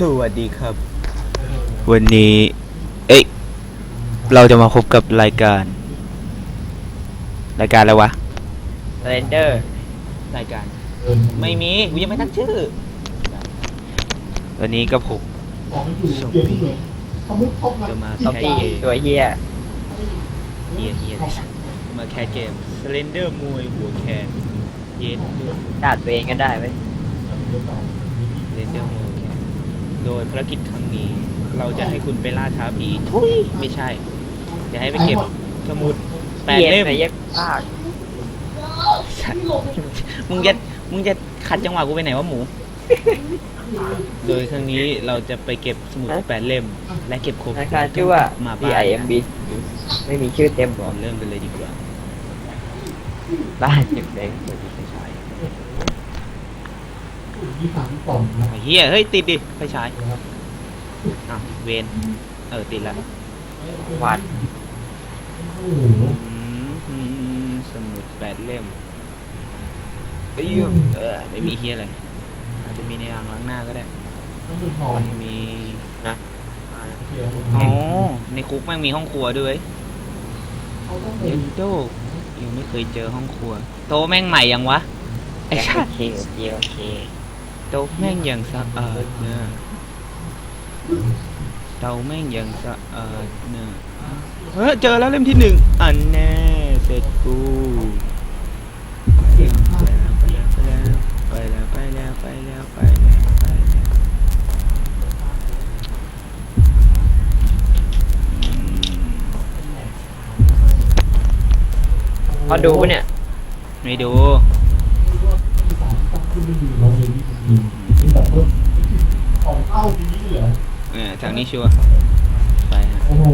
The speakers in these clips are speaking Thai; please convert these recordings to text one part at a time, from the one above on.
สวัสดีครับ วันนี้ เอ้ยเราจะมาพบกับรายการ รายการอะไรวะ เรนเดอร์ รายการ ไม่มีกูยังไม่ตั้งชื่อ วันนี้ก็ผมจะมาท็อปแคสปี้เกมตัวเฮียเฮียเฮียมาแคสเกม Slender มวยหัวแคนเย็นด่าตัวเองก็ได้ไหมเรนเดอร์มวยหัวแคน โดยภารกิจครั้งนี้ เราจะให้คุณไปล่าท้าผีทุยไม่ใช่ จะให้ไปเก็บสมุดแปดเล่มไหนยักภาคมึงจะมึงจะขัดจังหวะกูไปไหนวะหมู โดยครั้งนี้เราจะไปเก็บสมุดแปดเล่ม และเก็บครบธนาคารชื่อว่ามาบ้าน BIMB ไม่มีชื่อเต็มบอกเริ่มกันเลยดีกว่าบ้านเก็บแบง ค์ไอ้เฮียเฮ้ยติดดิไฟฉายอะเวนเออติดแล้ววัดอืมอืมสมุดแปดเล่มเอ้ยเออไม่มีเฮียอะไรอาจจะมีในอ่างล้างหน้าก็ได้มันมีนะอ๋อในคุกแม่งมีห้องครัวด้วยเยนโดยังไม่เคยเจอห้องครัว โตะแม่งใหม่ยังวะไอ้โอชาเคโอเคโอเค โตะแม่งยังสะอาดเนอะเตาแม่งยังสะอาดเนอะเฮ้ยเจอแล้วเล่มที่หนึ่งอันแน่เสร็จกูไปแล้วไปแล้วไปแล้วไปแล้วไปแล้วไปแล้วไปแล้วอืมพอดูปะเนี่ย ไม่ดู ของเข้าดีเหรอเออทางนี้ชัวร์ไปฮะโอ้โห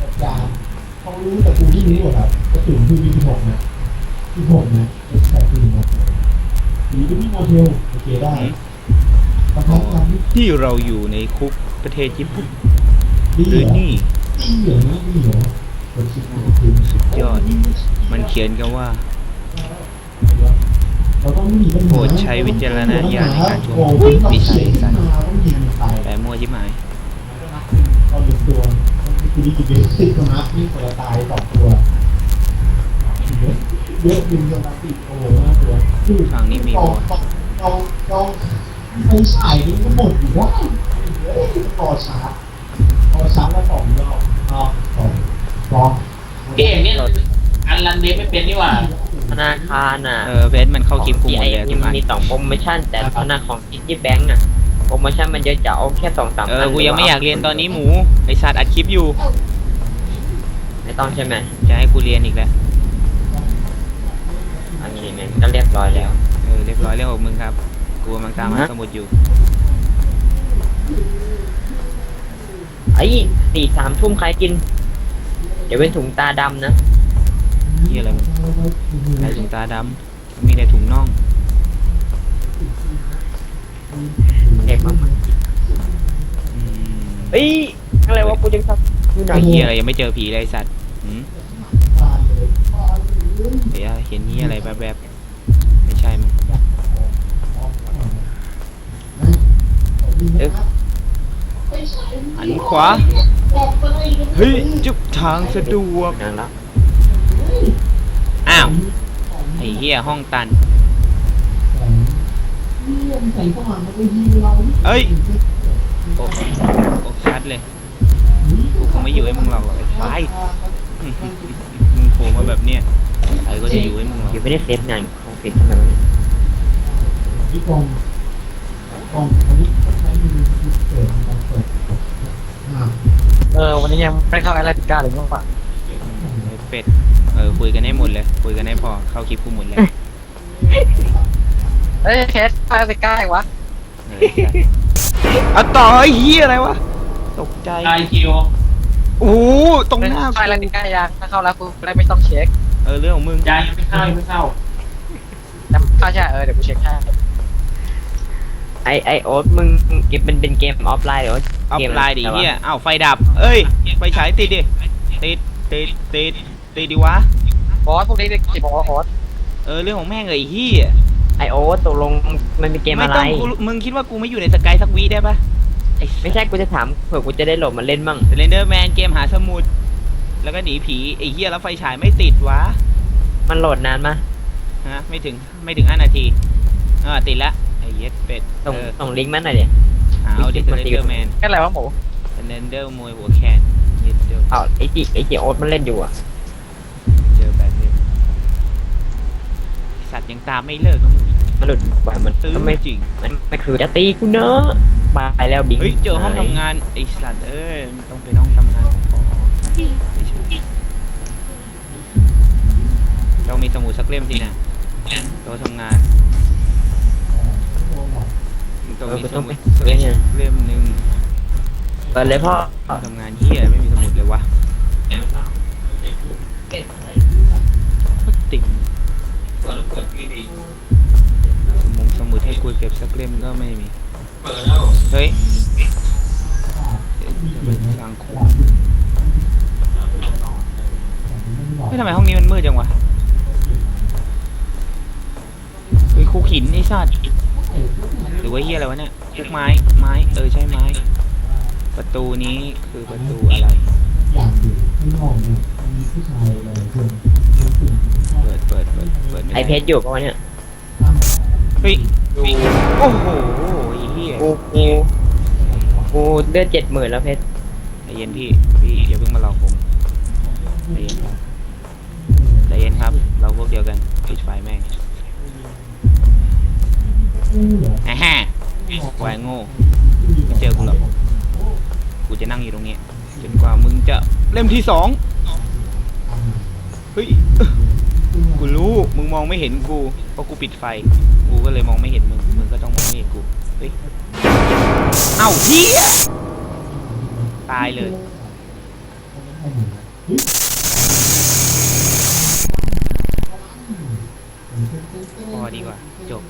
อาจารย์เขารู้แต่กูที่นี้หมดครับกระสุนคือมีสิบหกนะสิบหกนะเอ็กซ์แปดคือหกหรือจะมีโมเทลโอเคได้ประทับใจที่เราอยู่ในคุกประเทศญี่ปุ่นดีหเหรืรออนี่ดีเหรอดีเหรอสุดสุดยอด มันเขียนกันว่า โปรดใช้วิจารณญาณในการชมโอ้โหอุ๊ยเรามีสายเขียนสายขึ้นมาต้องยิงไปแต่มั่วชิบหายเอาหนึ่งตัวคือดีกี่เดือนสิบตัวนะนี่คนละตายสองตัวเยอะดึงสมาธิโอ้โหน่ากลัวคือทางนี้มีเราบ่เราเราไฟฉายนี่ก็หมดอยู่ได้เฮ้ยต่อชาร์จต่อชาร์จแล้วสองรอบอ๋อสองสองเกมเนี่ยอันรันเดฟไม่เป็นนี่หว่า ธนาคารอะเออเพชรมันเข้าคลิปกูหมดเลยที่ทุกอันมีสองโปรโมชั่น แต่ธนาคารของซิตี้แบงก์อะโปรโมชั่นมันเยอะจะเอาแค่สองสามเออกูยังไม่อยากเรียนตอนนี้หมูไอสัตว์อัดคลิปอยู่ ไม่ต้องใช่ไหมจะให้กูเรียนอีกแล้วอันนี้มันก็เรียบร้อยแล้ว เออเรียบร้อยเรื่องของมึงครับกูกำลังตามหาฮะสมุดอยู่ไอ้สี่สามทุ่มใครกิน เดี๋ยวเป็นถุงตาดำนะ ที่อะไรมึงอะไรถุงตาดำมีแต่ถุงน่องเด็กมากอืมเอ้ยอะไรวะกูจะทำอยู่ไหนไอ้เฮียอะไรยังไม่เจอผีเลยไอ้สัตว์หืมเดี๋ยวเห็นเฮียอะไรแบบๆไม่ใช่มั้งเอ๊ะหันขวาเฮ้ยจุบทางสะดวกนั่นละ อ้าว ไอ้เฮียห้องตัน เอ้ยโอ้โอ้ชัดเลย กูคงไม่อยู่ให้มึงหรอกไอ้ควายมึงโผล่มาแบบเนี้ยใครก็จะอยู่ให้มึงหรอกอยู่ไม่ได้เซฟงานของเซฟทำไมวะเนี่ยที่กองกองอันนี้ใช้มือเปิดเปิดอ่าเออวันนี้ยังไม่เข้าแอตเลติก้าเลยมั้งปะไอ้ เป็ด เออคุยกันให้หมดเลย คุยกันให้พอ เข้าคลิปกูหมดเลยเอ้ยเคสเข้าแอตเลติก้าอีกวะเออใช่เอาต่อไอ้เฮียอะไรวะ ตกใจ ไอคิวโอ้โหตรงหน้าเข้าแอตเลกูติก้ายังถ้าเข้าแล้วกูได้ไม่ต้องเช็คเออเรื่องของมึง ยังยังไม่เข้ายังไม่เข้าแต่เข้าใช่เออเดี๋ยวกูเช็คให้ไอไอโอ๊ตมึงเกมเป็นเป็นเกมออฟไลน์เหรอเอาเกมปลายดิแต่ว่าเฮียอ้าวไฟดับ เอ้ย ไฟฉายติดดิ ติด ติด ติด ติดดิวะ บอสพวกนี้เด็กกี่บอกว่าโอ๊ตเออเรื่องของแม่งเลยไอ้เฮียไอโอ๊ตตกลงมันเป็นเกมไม่อะไร ต้องกูมึงคิดว่ากูไม่อยู่ในสกายสักวีได้ปะอ้ไม่ใช่กูจะถามเผื่อกูจะได้โหลดมาเล่นมั่งเรนเดอร์แมนเกมหาสมุด แล้วก็หนีผีไอ้เหี้ยแล้วไฟฉายไม่ติดวะมันโหลดนานมะฮะไม่ถึงไม่ถึงห้านาทีเออติดละไอ้เหี้ย็ดเป็ดส่งเออส่งลิงก์มาหน่อยดิ เอาดิลิงก์เรมันนติดเดอร์แมนแค่อะไรวะหมูเรนเดอร์มวยหัวแคนเย็ดเดียวเอาไอจีไอจีโอ๊ตมันเล่นอยู่อะ สัตว์ยังตามไม่เลิกนะมึงมันหลุดบ่อยมันตื้อก็ไม่ไม่จริง มันไม่คือจะตีกูเนอะไปแล้วบิงเฮ้ยเจอห้องทำงานไอ้สัตว์เอ้ยมันต้องเป็นห้องทำงานของพอไม่ใช่ต้องมีสมุดสักเล่มสินะโต๊ะทำงานมันต้องเออมีกูสต้องมุไปดเล่นเนี่ยเล่มหนึ่งเปิดเลยพ่อห้องทำงานเฮียไม่มีสมุดเลยวะ มุดสมุดให้กูเก็บสักเล่มก็ไม่มี เฮ้ยทางโค้งเฮ้ยทำไมห้องนี้มันมืดจังวะเฮ้ยคุกหินไอ้สัตว์หรือว่าเฮียอะไรวะเนี่ยคุกไม้ ไม้ เออใช่ไม้ ประตูนี้คือประตูอะไรอย่างอยู่ข้างนอกเนี่ยมีผู้ชายหลายคนเป็นกลุ่มชอบเปิดเปิดเปิดเปิดไอไม่เพได้จอยู่ปะวะเนี่ย เฮ้ยโอ้โหไอ้เหี้ยกูกูกูเลือดเจ็ดหมื่นแล้วเพชรใจเย็นพี่พี่อย่าเพิ่งมาหลอกผมใจเย็นครับใจเย็นครับ เราพวกเดียวกันปิดไฟแม่งอู้เหรออะฮะวายโง่ไม่เจอกูหรอกกูจะนั่งอยู่ตรงนี้จนกว่ามึงจะเล่มที่สองเฮ้ย กูรู้มึงมองไม่เห็นกูเพราะกูปิดไฟ กูก็เลยมองไม่เห็นมึงมึงก็ต้องมองไม่เห็นกูเฮ้ยเอ้าเฮียตายเลยพอดีกว่าจบ